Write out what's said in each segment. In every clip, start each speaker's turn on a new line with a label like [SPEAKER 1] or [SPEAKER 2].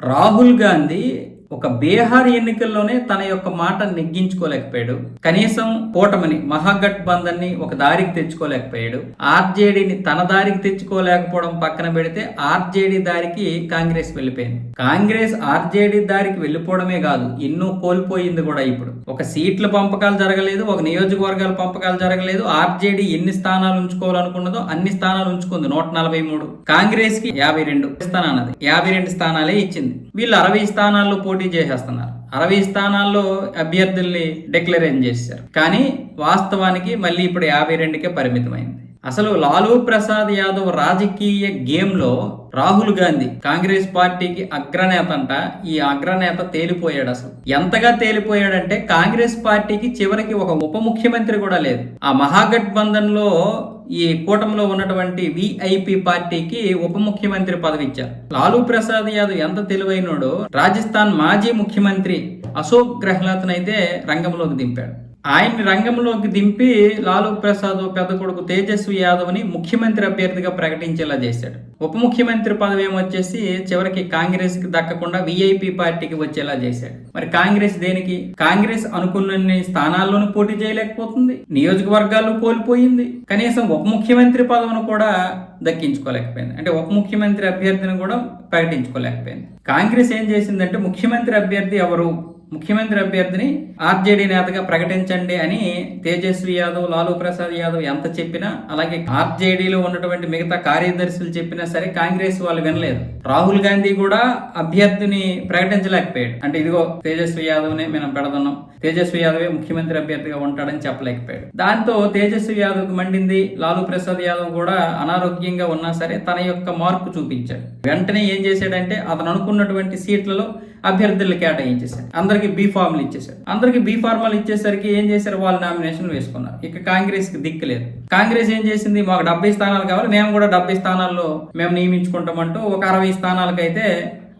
[SPEAKER 1] రాహుల్ గాంధీ ఒక బీహార్ ఎన్నికల్లోనే తన యొక్క మాట నెగ్గించుకోలేకపోయాడు. కనీసం కూటమిని మహాగఠబంధన్ని ఒక దారికి తెచ్చుకోలేకపోయాడు. ఆర్జేడీని తన దారికి తెచ్చుకోలేకపోవడం పక్కన పెడితే ఆర్జేడీ దారికి కాంగ్రెస్ వెళ్ళిపోయింది. కాంగ్రెస్ ఆర్జేడీ దారికి వెళ్ళిపోవడమే కాదు ఎన్నో కోల్పోయింది కూడా ఇప్పుడు. ఒక సీట్ల పంపకాలు జరగలేదు ఒక నియోజకవర్గాల పంపకాలు జరగలేదు ఆర్జేడీ ఎన్ని స్థానాలు ఉంచుకోవాలనుకున్నదో అన్ని స్థానాలు ఉంచుకుంది నూట నలభై మూడు. కాంగ్రెస్కి యాభై రెండు స్థానాలది. యాభై రెండు స్థానాలే ఇచ్చింది. వీళ్ళు అరవై స్థానాల్లో పోటీ చేసేస్తున్నారు. అరవై స్థానాల్లో అభ్యర్థుల్ని డిక్లరేషన్ చేశారు? కానీ వాస్తవానికి మళ్ళీ ఇప్పుడు యాభై రెండుకే పరిమితమైంది. అసలు లాలూ ప్రసాద్ యాదవ్ రాజకీయ గేమ్లో రాహుల్ గాంధీ కాంగ్రెస్ పార్టీకి అగ్రనేత అంట ఈ అగ్రనేత తేలిపోయాడు అసలు. ఎంతగా తేలిపోయాడంటే కాంగ్రెస్ పార్టీకి చివరికి ఒక ఉప ముఖ్యమంత్రి కూడా లేదు. ఆ మహాగఠబంధన్లో ఈ కూటమిలో ఉన్నటువంటి విఐపి పార్టీకి ఉప ముఖ్యమంత్రి పదవి ఇచ్చారు లాలూ ప్రసాద్ యాదవ్ ఎంత తెలివైనడో రాజస్థాన్ మాజీ ముఖ్యమంత్రి అశోక్ గెహ్లాత్ అయితే రంగంలోకి దింపాడు. ఆయన్ని రంగంలోకి దింపి లాలూ ప్రసాద్ పెద్ద కొడుకు తేజస్వి యాదవ్ని ముఖ్యమంత్రి అభ్యర్థిగా ప్రకటించేలా చేశాడు. ఉప ముఖ్యమంత్రి పదవి ఏమొచ్చేసి చివరికి కాంగ్రెస్కి దక్కకుండా విఐపి పార్టీకి వచ్చేలా చేశాడు. మరి కాంగ్రెస్ దేనికి? కాంగ్రెస్ అనుకున్న స్థానాల్లోనూ పోటీ చేయలేకపోతుంది. నియోజకవర్గాలు కోల్పోయింది. కనీసం ఉప ముఖ్యమంత్రి పదవిని కూడా దక్కించుకోలేకపోయింది. అంటే ఉప ముఖ్యమంత్రి అభ్యర్థిని కూడా ప్రకటించుకోలేకపోయింది. కాంగ్రెస్ ఏం చేసిందంటే ముఖ్యమంత్రి అభ్యర్థి ఎవరు? ముఖ్యమంత్రి అభ్యర్థిని ఆర్జేడీ నేతగా ప్రకటించండి అని తేజస్వి యాదవ్ లాలూ ప్రసాద్ యాదవ్ ఎంత చెప్పినా అలాగే ఆర్జేడీలో ఉన్నటువంటి మిగతా కార్యదర్శులు చెప్పినా సరే కాంగ్రెస్ వాళ్ళు వినలేదు. రాహుల్ గాంధీ కూడా అభ్యర్థిని ప్రకటించలేకపోయాడు. అంటే ఇదిగో తేజస్వి యాదవ్ నే మనం పెడుతున్నాం తేజస్వి యాదవే ముఖ్యమంత్రి అభ్యర్థిగా ఉంటాడని చెప్పలేకపోయాడు. దాంతో తేజస్వి యాదవ్కి మండింది లాలూ ప్రసాద్ యాదవ్ కూడా అనారోగ్యంగా ఉన్నా సరే తన యొక్క మార్పు చూపించాడు. వెంటనే ఏం చేశాడంటే అతను అనుకున్నటువంటి సీట్లలో అభ్యర్థులు కేటాయించేశారు అందరికి బీ ఫార్ములు ఇచ్చేశారు అందరికి బీ ఫార్ములు ఇచ్చేసరికి ఏం చేశారు? వాళ్ళు నామినేషన్ వేసుకున్నారు. ఇక కాంగ్రెస్కి దిక్కు లేదు. కాంగ్రెస్ ఏం చేసింది? మాకు డెబ్బై స్థానాలు కావాలి. మేము కూడా డెబ్బై స్థానాల్లో మేము నియమించుకుంటామంటూ ఒక అరవై స్థానాలకైతే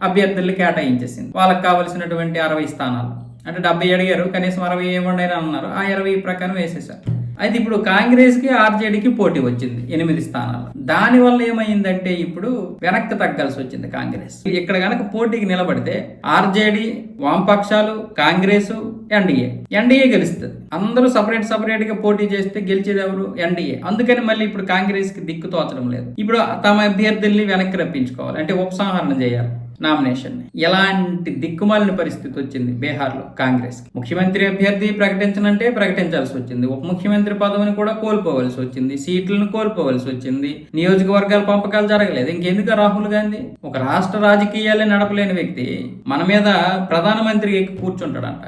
[SPEAKER 1] అభ్యర్థులు కేటాయించేసింది. వాళ్ళకి కావలసినటువంటి అరవై స్థానాలు. అంటే డెబ్బై అడిగారు. కనీసం అరవై ఏమండైనా అన్నారు. ఆ ఇరవై ప్రకారం వేసేసారు అయితే ఇప్పుడు కాంగ్రెస్కి ఆర్జేడీకి పోటీ వచ్చింది ఎనిమిది స్థానాలు దాని వల్ల ఏమైందంటే ఇప్పుడు వెనక్కి తగ్గాల్సి వచ్చింది కాంగ్రెస్. ఇక్కడ కనుక పోటీకి నిలబడితే ఆర్జేడీ వామపక్షాలు కాంగ్రెస్ ఎన్డీఏ ఎన్డీఏ గెలుస్తుంది. అందరూ సపరేట్ సపరేట్గా పోటీ చేస్తే గెలిచేది ఎవరు? ఎన్డీఏ అందుకని మళ్ళీ ఇప్పుడు కాంగ్రెస్కి దిక్కు తోచడం లేదు. ఇప్పుడు తమ అభ్యర్థుల్ని వెనక్కి రప్పించుకోవాలి. అంటే ఉపసంహరణ చేయాలి. నామినేషన్ ఎలాంటి దిక్కుమాలిన పరిస్థితి వచ్చింది బీహార్లో కాంగ్రెస్ ముఖ్యమంత్రి అభ్యర్థి ప్రకటించనంటే ప్రకటించాల్సి వచ్చింది. ఉప ముఖ్యమంత్రి పదవిని కూడా కోల్పోవలసి వచ్చింది. సీట్లను కోల్పోవలసి వచ్చింది. నియోజకవర్గాల పంపకాలు జరగలేదు. ఇంకెందుకు రాహుల్ గాంధీ? ఒక రాష్ట్ర రాజకీయాలే నడపలేని వ్యక్తి మన మీద ప్రధానమంత్రి ఎక్కి కూర్చుంటాడంట.